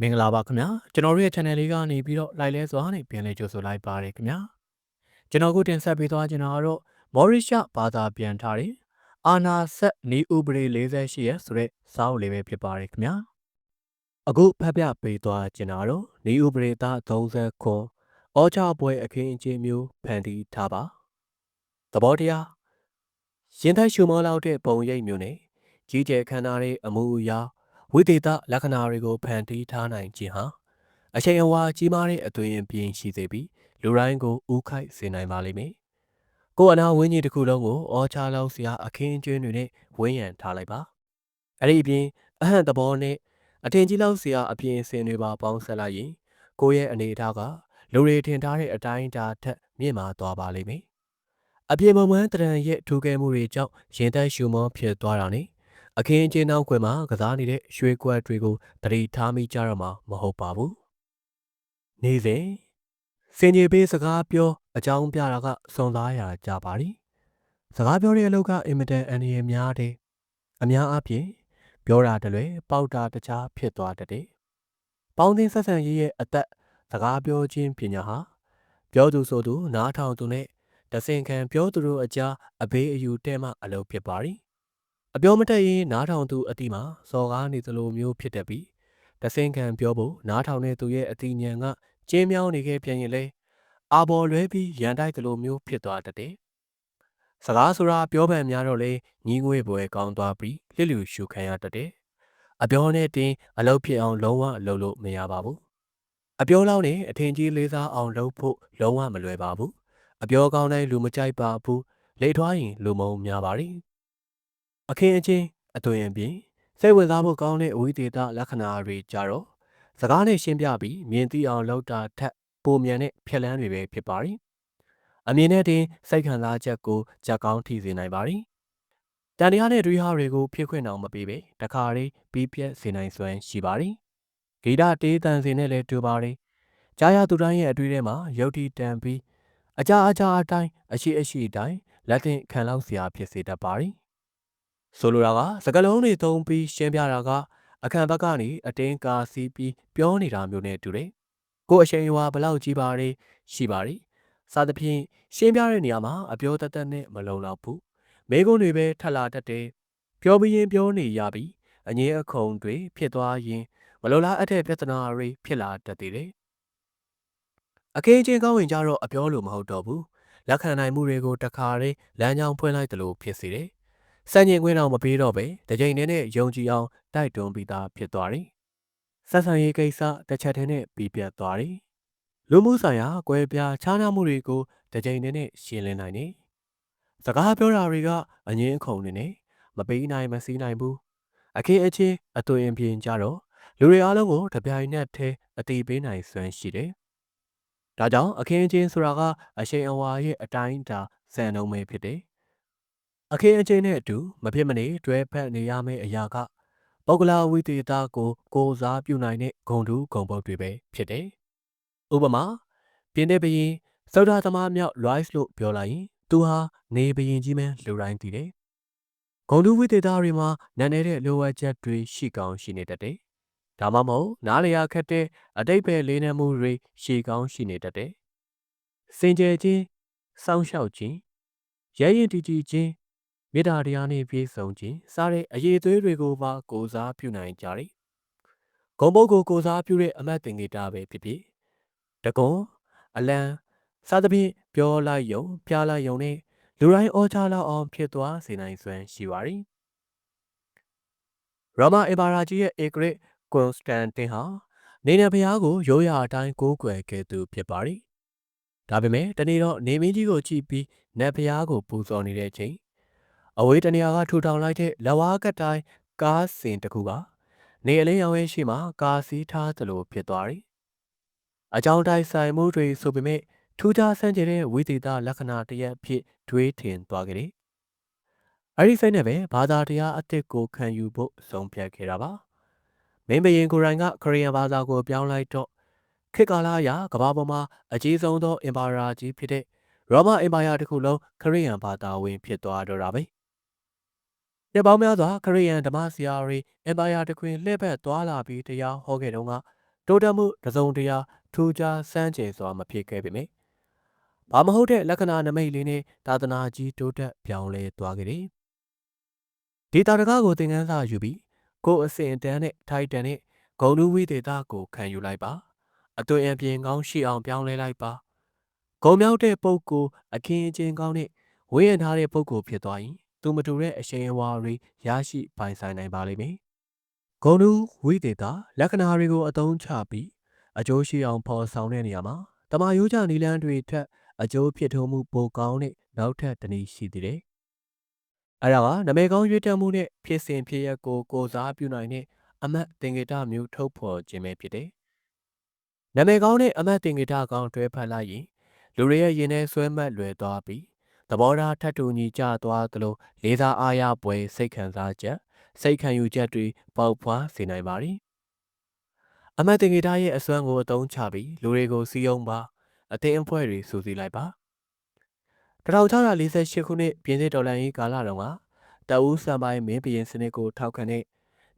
မင်္ဂလာပါခင်ဗျာကျွန်တော်တို့ရဲ့ channel လေးကနေပြီးတော့ like လဲစွာနဲ့ပြန်လည်ကြိုဆိုလိုက်ပါတယ်ခင်ဗျာကျွန်တော်ကိုတင်ဆက်ပေးသွားချင်တာကတော့မော်ရီရှာဘာသာပြန်ထားတဲ့အာနာဆက်နီဥပဒေ48ရဲ့ဆိုတဲ့စာအုပ်လေးပဲဖြစ်ပါတယ်ခင်ဗျာအခုဖတ်ပြပေးသွားချင်တာတော့နီဥပဒေသား30ခွန်အောချပွဲအခင်းအကျင်းမျိုးဖန်တီးထားပါသဘောတရားရင်သက်ရှုမောလောက်တဲ့ပုံရိပ်မျိုးနဲ့ကြီးကျယ်ခမ်းနားတဲ့အမှုအရာ ဝိသေသလက္ခဏာတွေကိုဖန်တီးထားနိုင်ခြင်းဟာအချိန်အဝါကြီးမားတဲ့အသွင်အပြင်ရှိစေပြီးလူတိုင်းကိုဥခိုက်စေနိုင်ပါလိမ့်မယ်။ကိုယ်အနာဝင်းကြီးတစ်ခုလုံးကိုအော်ချလောက်စရာအခင်းကျွင်းတွေနဲ့ဝင်းရံထားလိုက်ပါ။အဲ့ဒီအပြင်အဟန့်သဘောနဲ့အထင်ကြီးလောက်စရာအပြင်အစင်တွေပါပေါင်းဆက်လိုက်ရင်ကိုယ့်ရဲ့အနေအထားကလူတွေထင်ထားတဲ့အတိုင်းအတာထက်မြင့်မာသွားပါလိမ့်မယ်။အပြေမမန်းတရံရဲ့ထူခဲမှုတွေကြောင့်ရင်သက်ရှူမောဖြစ်သွားတာနဲ့ အခင်းအကျင်းနောက်ကွယ်မှာကစားနေတဲ့ရွှေကွက်တွေကိုတတိထားမိကြတော့မှာမဟုတ်ပါဘူး။နေစဉ်စင်ကြီးပေးစကားပြောအကြောင်းပြတာကစွန်သားရာကြပါသည်။စကားပြောတဲ့အလုပ်ကအင်မတန်အန္တရာယ်များတဲ့အများအားဖြင့်ပြောတာတလွဲပေါက်တာတခြားဖြစ်သွားတတ်တယ်။ပေါင်းသင်းဆက်ဆံရေးရဲ့အသက်စကားပြောခြင်းပညာဟာပြောသူဆိုသူနားထောင်သူနဲ့တဆင်ခံပြောသူတို့အကြားအဘေးအယူတဲမှအလုပ်ဖြစ်ပါသည် အပြောမတက်ရင်နားထောင်သူအတိမှာစော်ကားနေသလိုမျိုးဖြစ်တတ်ပြီးတဆင်ခံပြောဖို့နားထောင်တဲ့သူရဲ့အတိညာဏ်ကကျင်းမြောင်းနေခဲ့ပြန်ရင်လေအာဘော်လွဲပြီးရန်တိုက်သလိုမျိုးဖြစ်သွားတတ်တယ်။စကားဆိုတာပြောပန်များတော့လေညီငွေပွဲကောင်းသွားပြီးလျှလျူရှုခံရတတ်တယ်။အပြောနဲ့တင်အလုပ်ဖြစ်အောင်လုံးဝအလုပ်လို့မရပါဘူး။အပြောလောက်နဲ့အထင်ကြီးလေးစားအောင်လုပ်ဖို့လုံးဝမလွယ်ပါဘူး။အပြောကောင်းတိုင်းလူမကြိုက်ပါဘူး။လေထွားရင်လူမုံများပါ ರಿ အခင်းအချင်းအသွင်အပြင်စိတ်ဝင်စားဖို့ကောင်းတဲ့အဝိသေသလက္ခဏာတွေကြတော့စကားနဲ့ရှင်းပြပြီးမြင်သိအောင်လုပ်တာထက်ပိုမြန်တဲ့ဖြက်လန်းတွေပဲဖြစ်ပါသည်အမြင်နဲ့တင်စိတ်ခံစားချက်ကိုကြက်ကောင်းထိစေနိုင်ပါသည်တန်တရားနဲ့တွေးဟာတွေကိုဖြစ်ခွင့်အောင်မပေးပဲတခါလေးပြီးပြက်စေနိုင်စွမ်းရှိပါသည်ဂီတတေးတန်စင်နဲ့လည်းတူပါသည်ကြားရသူတိုင်းရဲ့အတွေ့ထဲမှာယုတ်တိတန်ပြီးအကြအကြအတိုင်းအရှိအရှိတိုင်းလက်တင်ခံလောက်စရာဖြစ်စေတတ်ပါသည် ဆိုလိုတာကစကလုံးတွေသုံးပြီးရှင်းပြတာကအခန့်ဘက်ကနေအတင်းကာစီးပြီးပြောနေတာမျိုးနဲ့တူတယ်။ကိုယ်အရှိန်အဝါဘလောက်ကြီးပါလဲရှိပါလိ။စသဖြင့်ရှင်းပြတဲ့နေရာမှာအပြောတသက်နဲ့မလုံလောက်ဘူး။မိကုန်းတွေပဲထပ်လာတတ်တယ်။ပြောပြီးရင်ပြောနေရပြီ။အငင်းအခုံတွေဖြစ်သွားရင်မလုံလားအပ်တဲ့ပြဿနာတွေဖြစ်လာတတ်သေးတယ်။အခင်းချင်းကောင်းဝင်ကြတော့အပြောလို့မဟုတ်တော့ဘူး။လက်ခံနိုင်မှုတွေကိုတခါတည်းလမ်းကြောင်းဖွင့်လိုက်တယ်လို့ဖြစ်စေတယ်။ စံချိန်ခွင့်တော့မပေးတော့ပဲတကြိမ်နဲ့ယုံကြည်အောင်တိုက်တွန်းပြီးသားဖြစ်သွားတယ်။ဆက်ဆံရေးကိစ္စတစ်ချက်တည်းနဲ့ပြီးပြတ်သွားတယ်။လူမှုဆိုင်ရာကွဲပြားခြားနားမှုတွေကိုတကြိမ်နဲ့ရှင်းလင်းနိုင်တယ်။စကားပြောတာတွေကအငင်းအခုံနေနဲ့မပေးနိုင်မစည်းနိုင်ဘူး။အခင်းအချင်းအသွင်ပြင်ကြတော့လူတွေအားလုံးကိုတပြိုင်နက်တည်းအတိပေးနိုင်စွမ်းရှိတယ်။ဒါကြောင့်အခင်းအချင်းဆိုတာကအရှိန်အဝါရဲ့အတိုင်းအတာစံနှုန်းပဲဖြစ်တယ်။ အခင်းအချင်းနဲ့အတူမဖြစ်မနေတွဲဖက်နေရမယ့်အရာကပုဂ္ဂလာဝိသေသကိုကိုစားပြုနိုင်တဲ့ဂုံတူးဂုံပုတ်တွေပဲဖြစ်တယ်။ဥပမာပြင်းတဲ့ဘရင်စောဒသမားမြောက် Rice လို့ပြောလိုက်ရင်သူဟာနေဘရင်ကြီးမှန်းလူတိုင်းသိတယ်။ဂုံတူးဝိသေသတွေမှာနာနေတဲ့လိုအပ်ချက်တွေရှိကောင်းရှိနေတတ်တယ်။ဒါမှမဟုတ်နားလည်ရခက်တဲ့အတိတ်ပဲလေးနက်မှုတွေရှိကောင်းရှိနေတတ်တယ်။စင်ကြယ်ခြင်းစောင့်ရှောက်ခြင်းရဲရင်တီတီခြင်း မေတ္တာတရားနှင့်ပြည့်စုံခြင်းစတဲ့အရေးသွေးတွေကိုပါကိုစားပြုနိုင်ကြတယ်။ဂုံပုတ်ကိုကိုစားပြုတဲ့အမတ်တင်ဂီတာပဲဖြစ်ဖြစ်တကွန်အလံစသဖြင့်ပြောလိုက်ယုံပြလိုက်ယုံနဲ့လူတိုင်းအောချလောက်အောင်ဖြစ်သွားစေနိုင်စွမ်းရှိပါသည်။ရောမအေဘာရာကြီးရဲ့ဧကရစ်ကွန်စတန်တင်ဟာနေနေဖျားကိုရိုးရာအတိုင်းကိုးကွယ်ခဲ့သူဖြစ်ပါသည်။ဒါပေမဲ့တနေ့တော့နေမင်းကြီးကိုကြည့်ပြီးနတ်ဖျားကိုပူဇော်နေတဲ့အချိန် အဝေးတနေရာကထူထောင်လိုက်တဲ့လက်ဝါးကတိုင်းကားစင်တစ်ခုကနေအလင်းရောင်ရဲ့ရှေ့မှာကားစီးထားသလိုဖြစ်သွားတယ်။အကြောင်းတိုင်းဆိုင်မှုတွေဆိုပေမဲ့ထူးခြားဆန်းကျင်တဲ့ဝိသေသလက္ခဏာတစ်ရပ်ဖြစ်တွေးထင်သွားကြတယ်။အဲဒီစိတ်နဲ့ပဲဘာသာတရားအသစ်ကိုခံယူဖို့ဆုံးဖြတ်ခဲ့တာပါ။မင်းဘရင်ကိုရိုင်ကခရီးယန်ဘာသာကိုပြောင်းလိုက်တော့ခေတ်ကာလအရကမ္ဘာပေါ်မှာအကြီးဆုံးသောအင်ပါယာကြီးဖြစ်တဲ့ရောမအင်ပါယာတစ်ခုလုံးခရီးယန်ဘာသာဝင်ဖြစ်သွားတော့တာပဲ။ နှစ်ပေါင်းများစွာခရီးယန်ဓမ္မဆရာတွေအင်ပါယာတခွင်လှည့်ပတ်သွားလာပြီးတရားဟောခဲ့တုန်းကတိုးတက်မှုတစ်စုံတရာထူးခြားစမ်းကြယ်စွာမဖြစ်ခဲ့ပေမယ့်ဘာမဟုတ်တဲ့လက္ခဏာနမိတ်လေးနဲ့သာသနာကြီးတိုးတက်ပြောင်းလဲသွားခဲ့တယ်ဒေတာတကားကိုသင်ခန်းစာယူပြီးကိုယ်အစဉ်အတန်းနဲ့ထိုက်တန်တဲ့ဂုံလူဝိသေသကိုခံယူလိုက်ပါအသွင်အပြင်ကောင်းရှိအောင်ပြောင်းလဲလိုက်ပါဂုံမြောက်တဲ့ပုံကိုအခင်းအကျင်းကောင်းနဲ့ဝေးရန်ထားတဲ့ပုံကိုဖြစ်သွားရင် သူမတူတဲ့အရှိန်အဝါတွေရရှိပိုင်ဆိုင်နိုင်ပါလိမ့်မယ်ဂုံလူဝိသေသလက္ခဏာတွေကိုအသုံးချပြီးအကျိုးရှိအောင်ဖော်ဆောင်တဲ့နေရာမှာတမာယိုးချနီလန်းတွေထက်အကျိုးဖြစ်ထွန်းမှုပိုကောင်းတဲ့နောက်ထပ်တနည်းရှိသေးတယ်အဲ့ဒါကနမဲကောင်းရွေးတက်မှုနဲ့ဖြစ်စဉ်ဖြစ်ရက်ကိုကိုစားပြုနိုင်တဲ့အမတ်တင်္ကေတမျိုးထုတ်ဖော်ခြင်းပဲဖြစ်တယ်။နာမည်ကောင်းတဲ့အမတ်တင်္ကေတကောင်းတွဲဖက်လိုက်ရင်လူတွေရဲ့ရင်ထဲဆွဲမှတ်လွယ်သွားပြီး သဘောထားထပ်တူညီကြသွားသလိုလေးစားအားရပွဲစိတ်ခံစားချက်စိတ်ခံယူချက်တွေပေါက်ဖွားစေနိုင်ပါသည်။အမတ်တင်္ကေတရဲ့အစွမ်းကိုအသုံးချပြီးလူတွေကိုစီယုံပါအသင်းအဖွဲ့တွေစူးစီးလိုက်ပါ။1648ခုနှစ်ပြည်သစ်တော်လှန်ရေးကာလတုန်းကတအူးစံပိုင်းမင်းဘရင်စနစ်ကိုထောက်ခံတဲ့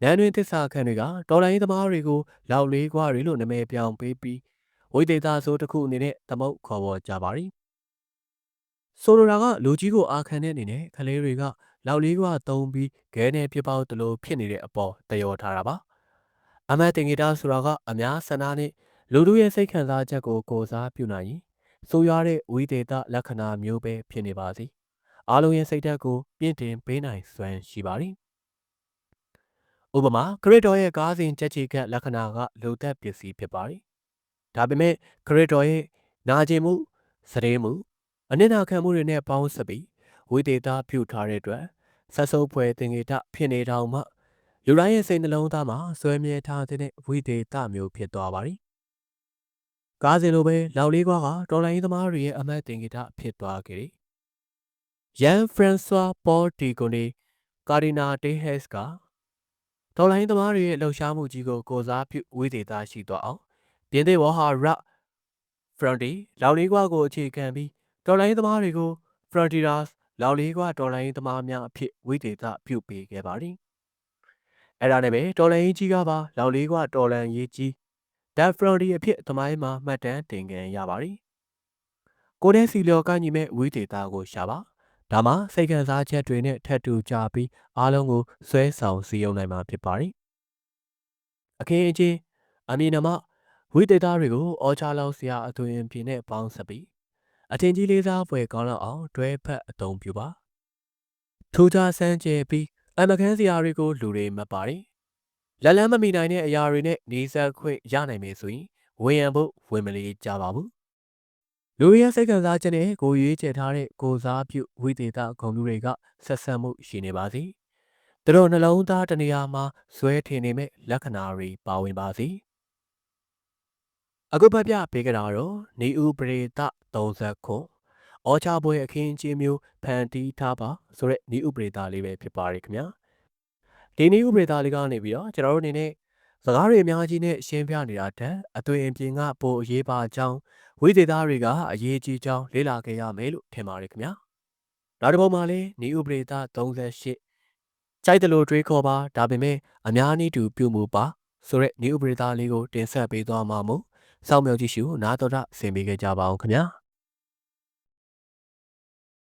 နန်းတွင်တစ္ဆာခန့်တွေကတော်လှန်ရေးသမားတွေကိုလောက်လေးကွာတွေလို့နာမည်ပြောင်းပေးပြီးဝိသေသဆိုတစ်ခုအနေနဲ့သမုတ်ခေါ်ပေါ်ကြပါသည် ဆိုလိုတာကလူကြီးကိုအာခံတဲ့အနေနဲ့ခလေးတွေကလောက်လေးကွာသုံးပြီးဂဲနဲ့ပြပေါက်တလို့ဖြစ်နေတဲ့အပေါ်တယောထားတာပါအမတ်တင်ဂီတာဆိုတာကအများဆန္ဒနဲ့လူတို့ရဲ့စိတ်ခံစားချက်ကိုကိုစားပြုနိုင်ရင်ဆိုရတဲ့ဝိသေသလက္ခဏာမျိုးပဲဖြစ်နေပါစေအားလုံးရဲ့စိတ်ဓာတ်ကိုပြင့်တင်ပေးနိုင်စွမ်းရှိပါသည်ဥပမာခရစ်တော်ရဲ့ကားစဉ်ကြက်ချီကတ်လက္ခဏာကလူသက်ပစ္စည်းဖြစ်ပါသည်ဒါပေမဲ့ခရစ်တော်ရဲ့နာကျင်မှုစရေမှု အနစ်နာခံမှုတွေနဲ့ပေါင်းစပ်ပြီးဝိသေသပြုထားတဲ့အတွက်ဆက်စုပ်ဖွယ်သင်္ကေတဖြစ်နေတောင်မှလူတိုင်းရဲ့စိတ်နှလုံးသားမှာဆွဲမြဲထားတဲ့ဝိသေသမျိုးဖြစ်သွားပါသည်ကားစဉ်လိုပဲလောက်လေးကွာကတော်လိုင်းသမားတွေရဲ့အမတ်တင်ဂီတဖြစ်သွားခဲ့တယ်။ယန်ဖရန်ဆွာပေါ်တီဂိုနီကာဒီနာတေးဟက်စ်ကတော်လိုင်းသမားတွေရဲ့လှုပ်ရှားမှုကြီးကိုကိုစားပြုဝေးသေးတာရှိသွားအောင်ပြင်သစ်ဝါဟာရဖရန်တီလောက်လေးကွာကိုအခြေခံပြီး တော်လိုင်းသမားတွေကိုဖရန်တီရာစ်လောက်လေးကွာတော်လိုင်းသမားများအဖြစ်ဝေးသေးတာပြုပေးခဲ့ပါသည်။အဲ့ဒါနဲ့ပဲတော်လိုင်းကြီးကပါလောက်လေးကွာတော်လန်ရေးကြီးဒက်ဖရော်ဒီအဖြစ်သမိုင်းမှာမှတ်တမ်းတင်ခံရပါတယ်။ကိုတဲ့စီလျော်ကညီမဲ့ဝီဒေတာကိုရှာပါ။ဒါမှစိတ်ခံစားချက်တွေနဲ့ထပ်တူကြပြီးအားလုံးကိုဆွဲဆောင်စည်းရုံးနိုင်မှာဖြစ်ပါတယ်။အခင်းအကျင်းအမည်နာမဝိတေတာတွေကိုအော်ချလောက်စရာအသွင်ပြင်းနဲ့ပေါင်းစပ်ပြီး အထင်ကြီးလေးစားဖွယ်ကောင်းလောက်အောင်တွဲဖက်အသုံးပြုပါ။ထူးခြားစမ်းကြယ်ပြီးအမခန်းစရာတွေကိုလူတွေမှတ်ပါတယ်။လက်လန်းမမီနိုင်တဲ့အရာတွေနဲ့နေဆက်ခွင့်ရနိုင်မယ်ဆိုရင်ဝင်ရန်ဖို့ဝင်မလေးကြပါဘူးလူရဲစိတ်ခံစားချက်နဲ့ကိုရွေးချယ်ထားတဲ့ကိုစားပြုဝိသေသဂုဏ်မျိုးတွေကဆက်ဆက်မှုရှိနေပါစေသူတို့နှလုံးသားတနေရာမှာဇွဲထင်နေမဲ့လက္ခဏာတွေပါဝင်ပါစေ အခုဖတ်ပြပေးကြတာတော့နေဦးပရိသ30ခုအောချပွဲအခင်းချင်းမျိုးဖန်တီးထားပါဆိုတဲ့နေဦးပရိသလေးပဲဖြစ်ပါရခင်ဗျာဒီနေ့ဥပဒေသားလေးကနေပြီးတော့ကျွန်တော်တို့အနေနဲ့စကားတွေအများကြီးနဲ့ရှင်းပြနေတာတက်အသွင်အပြင်ကပိုအရေးပါကြောင်းဝိသေသတွေကအရေးကြီးကြောင်းလေ့လာခဲ့ရမယ်လို့ထင်ပါတယ်ခင်ဗျာနောက်တစ်ပုံမှာလည်းဤဥပဒေသား38ကြိုက်တယ်လို့တွေးခေါ်ပါဒါပေမဲ့အများနည်းတူပြုမှုပါဆိုတဲ့ဤဥပဒေသားလေးကိုတင်ဆက်ပေးသွားမှာမို့ စောင့်မျှော်ကြည့်ရှုနားတော်တာဆင်ပေးကြပါအောင်ခင်ဗျာ